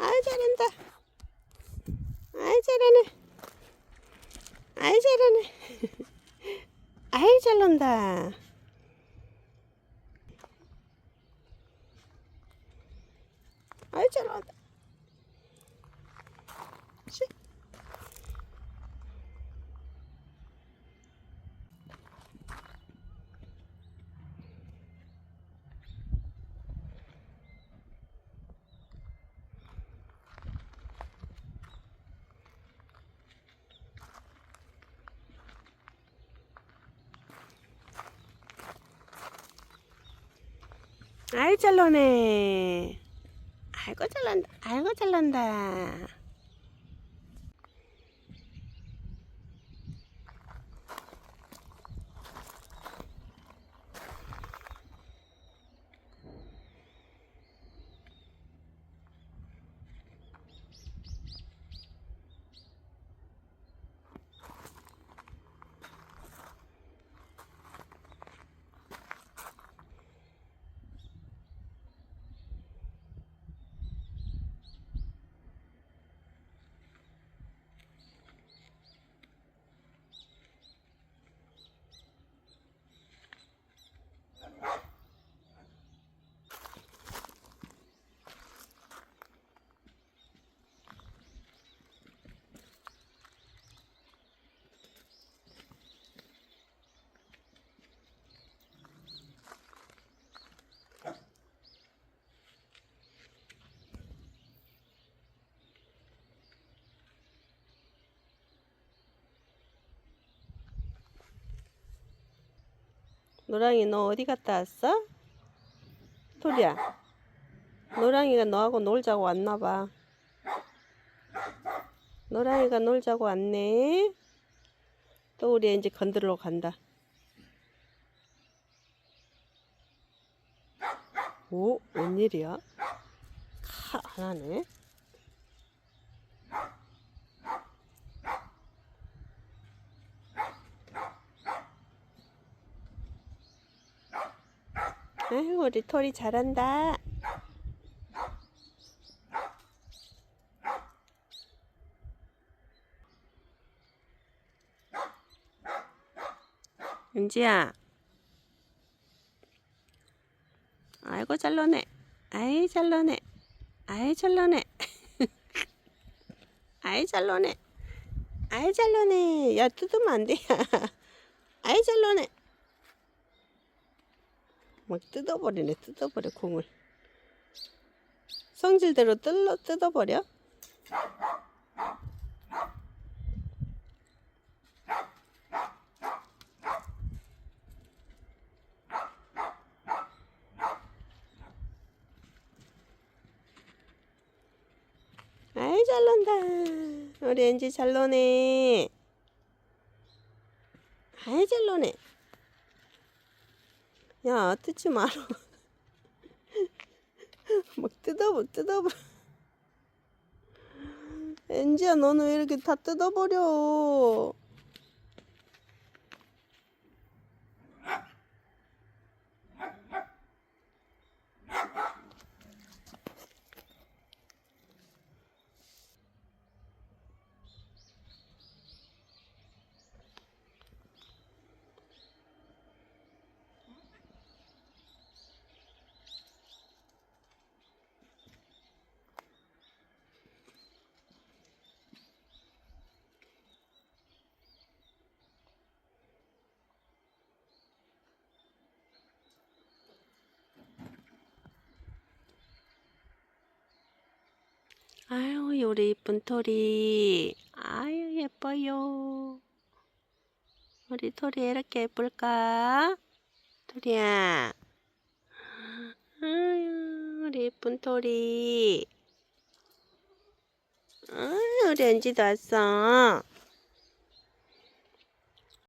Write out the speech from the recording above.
아이 잘한다. 아이 잘하네. 아이 잘하네. 아이 잘 논다. 아이 잘 논다. 아이 잘 노네. 아이고 잘난다. 아이고 잘난다. 노랑이 너 어디 갔다 왔어? 토리야. 노랑이가 너하고 놀자고 왔나 봐. 노랑이가 놀자고 왔네. 또 우리 이제 건들러 간다. 오, 웬일이야? 카, 안 하네. 아이고, 우리 토리 잘한다. 은지야. 아이고, 잘 노네. 아이, 잘 노네. 아이, 잘 노네. 아이, 잘 노네. 아이, 잘 노네. 야, 뜯으면 안 돼. 아이, 잘 노네. 막 뜯어버리네 뜯어버려 공을. 성질대로 뜯어, 뜯어버려? 아이 잘 논다. 우리 엔지 잘 노네. 아이 잘 노네 야, 뜯지 마라. 막 뜯어버, 뜯어버. 엔지야, 너는 왜 이렇게 다 뜯어버려? 아유, 우리 이쁜 토리. 아유, 예뻐요. 우리 토리 이렇게 예쁠까? 토리야. 아유, 우리 이쁜 토리. 아유, 우리 엔지도 왔어.